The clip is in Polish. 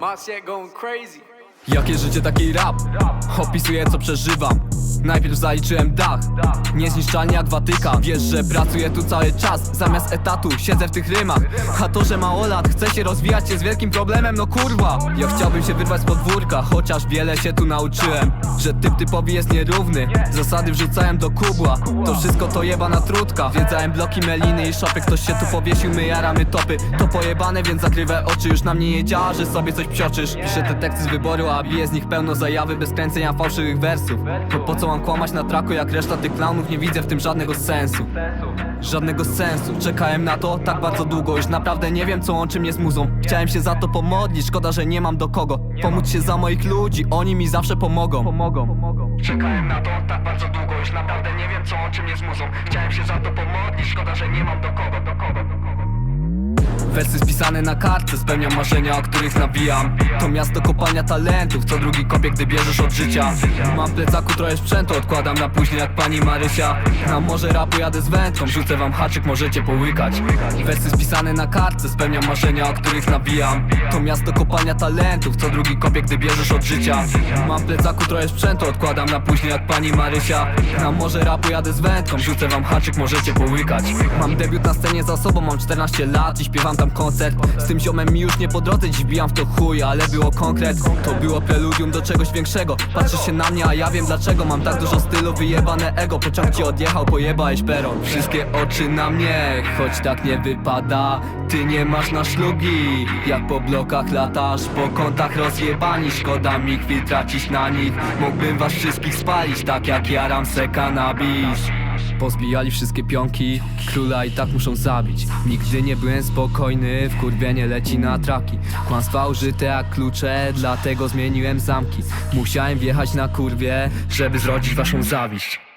My shit going crazy. Jakie życie, taki rap Opisuję co przeżywam Najpierw zaliczyłem dach Niezniszczalnie jak Watykan Wiesz, że pracuję tu cały czas Zamiast etatu siedzę w tych rymach. A to, że mało lat chce się rozwijać jest wielkim problemem No kurwa. Ja chciałbym się wyrwać z podwórka Chociaż wiele się tu nauczyłem Że typ typowi jest nierówny. Zasady wrzucałem do kubła To wszystko to jebana trutka. Wiedziałem bloki, meliny i szopy Ktoś się tu powiesił, my jaramy topy. To pojebane, więc zakrywę oczy Już na mnie nie działa, że sobie coś psioczysz. Piszę te teksty z wyboru, a bije z nich pełno zajawy Bez kręcenia fałszywych wersów. To po co mam kłamać na traku jak reszta tych klaunów Nie widzę w tym żadnego sensu. Żadnego sensu, czekałem na to tak bardzo długo. Już naprawdę nie wiem co łączy mnie z muzą. Chciałem się za to pomodlić, szkoda, że nie mam do kogo. Pomóc się za moich ludzi, oni mi zawsze pomogą. Czekałem na to tak bardzo długo. Już naprawdę nie wiem co łączy mnie z muzą. Chciałem się za to pomodlić, szkoda, że nie mam do kogo, do kogo, do kogo Wersy spisane na kartce spełniam marzenia, o których nabijam To miasto kopania talentów, co drugi kopie, gdy bierzesz od życia. Mam w plecaku trochę sprzętu, odkładam na później jak pani Marysia. Na morze rapu jadę z wędką, rzucę wam haczyk, możecie połykać. Wersy spisane na kartce, spełniam marzenia, o których nabijam To miasto kopania talentów, co drugi kopie, gdy bierzesz od życia. Mam w plecaku trochę sprzętu, odkładam na później jak pani Marysia. Na morze rapu jadę z wędką, rzucę wam haczyk, możecie połykać. Mam debiut na scenie za sobą, mam 14 lat i śpiewam tam koncert. Z tym ziomem mi już nie po drodze, dziś w to chuj, ale było konkret. To było preludium do czegoś większego. Patrzysz się na mnie, a ja wiem dlaczego. Mam tak dużo stylu, wyjebane ego. Pociąg ci odjechał, pojebałeś peron. Wszystkie oczy na mnie, choć tak nie wypada. Ty nie masz na szlugi. Jak po blokach latasz, po kątach rozjebani. Szkoda mi chwil tracić na nich. Mógłbym was wszystkich spalić, tak jak jaram se cannabis Pozbijali wszystkie pionki, króla i tak muszą zabić. Nigdy nie byłem spokojny, wkurwienie leci na traki. Kłamstwa użyte jak klucze, dlatego zmieniłem zamki. Musiałem wjechać na kurwie, żeby zrodzić waszą zawiść